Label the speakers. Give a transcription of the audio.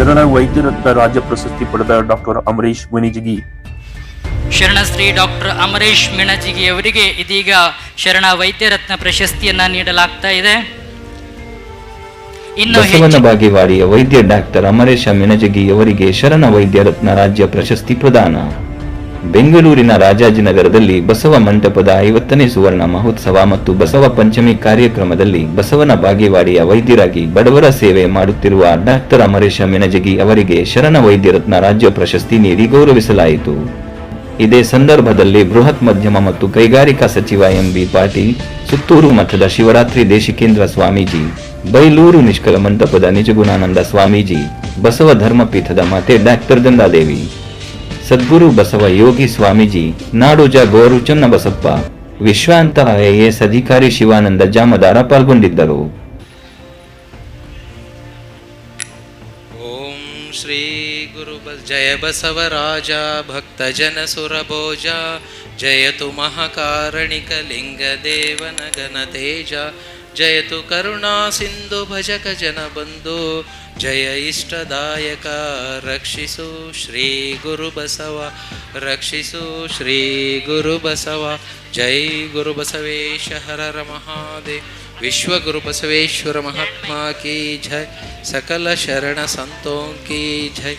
Speaker 1: ಶರಣ ವೈದ್ಯರತ್ನ ರಾಜ್ಯ ಪ್ರಶಸ್ತಿ ಪಡೆದ ಡಾಕ್ಟರ್ ಅಮರೀಶ್ ಶರಣ
Speaker 2: ಶ್ರೀ ಡಾಕ್ಟರ್ ಅಮರೇಶ್ ಮಿಣಜಿಗಿ ಅವರಿಗೆ ಇದೀಗ ಶರಣ ವೈದ್ಯರತ್ನ ಪ್ರಶಸ್ತಿಯನ್ನ ನೀಡಲಾಗ್ತಾ ಇದೆ. ಇನ್ನು
Speaker 3: ಬಸವನ ಬಾಗೇವಾಡಿಯ ವೈದ್ಯ ಡಾಕ್ಟರ್ ಅಮರೇಶ ಮಿಣಜಗಿ ಅವರಿಗೆ ಶರಣ ವೈದ್ಯ ರತ್ನ ರಾಜ್ಯ ಪ್ರಶಸ್ತಿ ಪ್ರದಾನ. ಬೆಂಗಳೂರಿನ ರಾಜಾಜಿನಗರದಲ್ಲಿ ಬಸವ ಮಂಟಪದ ಐವತ್ತನೇ ಸುವರ್ಣ ಮಹೋತ್ಸವ ಮತ್ತು ಬಸವ ಪಂಚಮಿ ಕಾರ್ಯಕ್ರಮದಲ್ಲಿ ಬಸವನ ಬಾಗೇವಾಡಿಯ ವೈದ್ಯರಾಗಿ ಬಡವರ ಸೇವೆ ಮಾಡುತ್ತಿರುವ ಡಾಕ್ಟರ್ ಅಮರೇಶ ಮೆಣಜಗಿ ಅವರಿಗೆ ಶರಣ ವೈದ್ಯರತ್ನ ರಾಜ್ಯ ಪ್ರಶಸ್ತಿ ನೀಡಿ ಗೌರವಿಸಲಾಯಿತು. ಇದೇ ಸಂದರ್ಭದಲ್ಲಿ ಬೃಹತ್ ಮಧ್ಯಮ ಮತ್ತು ಕೈಗಾರಿಕಾ ಸಚಿವ ಎಂಬಿ ಪಾಟೀಲ್, ಸುತ್ತೂರು ಮಠದ ಶಿವರಾತ್ರಿ ದೇಶಿಕೇಂದ್ರ ಸ್ವಾಮೀಜಿ, ಬೈಲೂರು ನಿಷ್ಕಲ ಮಂಟಪದ ನಿಜಗುಣಾನಂದ ಸ್ವಾಮೀಜಿ, ಬಸವ ಧರ್ಮಪೀಠದ ಮಾತೆ ಡಾಕ್ಟರ್ ಗಂಗಾದೇವಿ. ಸದ್ಗುರು ಬಸವ ಯೋಗಿ ಸ್ವಾಮೀಜಿ, ನಾಡುಜ ಗೋರು ಚನ್ನಬಸಪ್ಪ ವಿಶ್ವಾಂತ ಐಎಎಸ್ ಅಧಿಕಾರಿ ಶಿವಾನಂದ ಜಾಮದಾರ ಪಾಲ್ಗೊಂಡಿದ್ದರು.
Speaker 4: ಓಂ ಶ್ರೀ ಗುರು ಜಯ ಬಸವರಾಜ ಭಕ್ತ ಜನ ಸುರಭೋಜ, ಜಯತು ಮಹಾಕಾರಣಿಕ ಲಿಂಗ ದೇವನ ಗಣ ತೇಜ जयतु करुणासिन्धु भजक जन जय इष्टदायक रक्षिसु श्रीगुरुबसव रक्षिसु श्रीगुरुबसव जय जै गुरुबसवेश हर महादे विश्वगुरुबसवेश्वर महात्मा की जय। सकलशरण सन्तोङ्की जै